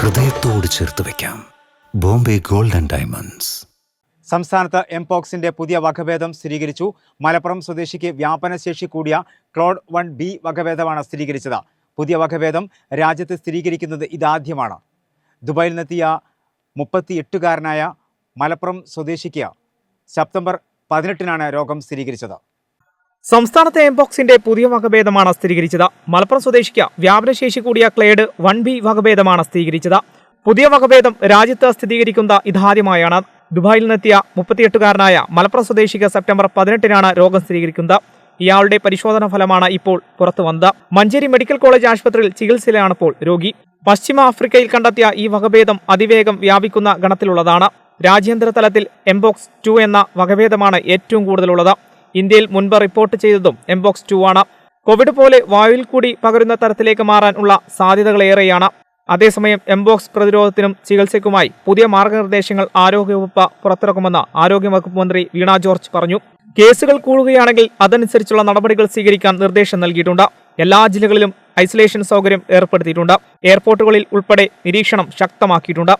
ഹൃദയത്തോട് ചേർത്ത് വെക്കാം. Bombay gold and diamonds. സംസ്ഥാനത്ത് എംപോക്സിന്റെ പുതിയ വകഭേദം സ്ഥിരീകരിച്ചു. മലപ്പുറം സ്വദേശിക്ക് വ്യാപനശേഷി കൂടിയ ക്ലോഡ് വൺ ബി വകഭേദമാണ് സ്ഥിരീകരിച്ചത്. പുതിയ വകഭേദം രാജ്യത്ത് സ്ഥിരീകരിക്കുന്നത് ഇതാദ്യമാണ്. ദുബായിൽ നിന്നെത്തിയ മുപ്പത്തി എട്ടുകാരനായ മലപ്പുറം സ്വദേശിക്ക് സെപ്റ്റംബർ പതിനെട്ടിനാണ് രോഗം സ്ഥിരീകരിച്ചത്. സംസ്ഥാനത്തെ എംപോക്സിന്റെ പുതിയ വകഭേദമാണ് സ്ഥിരീകരിച്ചത്. മലപ്പുറം സ്വദേശിക്ക് വ്യാപനശേഷി കൂടിയ ക്ലേഡ് വൺ ബി വകഭേദമാണ് സ്ഥിരീകരിച്ചത്. പുതിയ വകഭേദം രാജ്യത്ത് സ്ഥിരീകരിക്കുന്ന ഇതാദ്യമായാണ്. ദുബായിൽ നിന്നെത്തിയ മുപ്പത്തിയെട്ടുകാരനായ മലപ്പുറം സ്വദേശിക്ക് സെപ്റ്റംബർ പതിനെട്ടിനാണ് രോഗം സ്ഥിരീകരിക്കുന്നത്. ഇയാളുടെ പരിശോധനാ ഫലമാണ് ഇപ്പോൾ പുറത്തു വന്നത്. മഞ്ചേരി മെഡിക്കൽ കോളേജ് ആശുപത്രിയിൽ ചികിത്സയിലാണ് ഇപ്പോൾ രോഗി. പശ്ചിമ ആഫ്രിക്കയിൽ കണ്ടെത്തിയ ഈ വകഭേദം അതിവേഗം വ്യാപിക്കുന്ന ഗണത്തിലുള്ളതാണ്. രാജ്യാന്തര തലത്തിൽ എംബോക്സ് ടു എന്ന വകഭേദമാണ് ഏറ്റവും കൂടുതലുള്ളത്. ഇന്ത്യയിൽ മുൻപ് റിപ്പോർട്ട് ചെയ്തതും എംബോക്സ് ടു ആണ്. കോവിഡ് പോലെ വായുവിൽ കൂടി പകരുന്ന തരത്തിലേക്ക് മാറാനുള്ള സാധ്യതകളേറെയാണ്. അതേസമയം എംബോക്സ് പ്രതിരോധത്തിനും ചികിത്സയ്ക്കുമായി പുതിയ മാർഗനിർദ്ദേശങ്ങൾ ആരോഗ്യവകുപ്പ് പുറത്തിറക്കുമെന്ന് ആരോഗ്യവകുപ്പ് മന്ത്രി വീണ ജോർജ് പറഞ്ഞു. കേസുകൾ കൂടുകയാണെങ്കിൽ അതനുസരിച്ചുള്ള നടപടികൾ സ്വീകരിക്കാൻ നിർദ്ദേശം നൽകിയിട്ടുണ്ട്. എല്ലാ ജില്ലകളിലും ഐസൊലേഷൻ സൗകര്യം ഏർപ്പെടുത്തിയിട്ടുണ്ട്. എയർപോർട്ടുകളിൽ ഉൾപ്പെടെ നിരീക്ഷണം ശക്തമാക്കിയിട്ടുണ്ട്.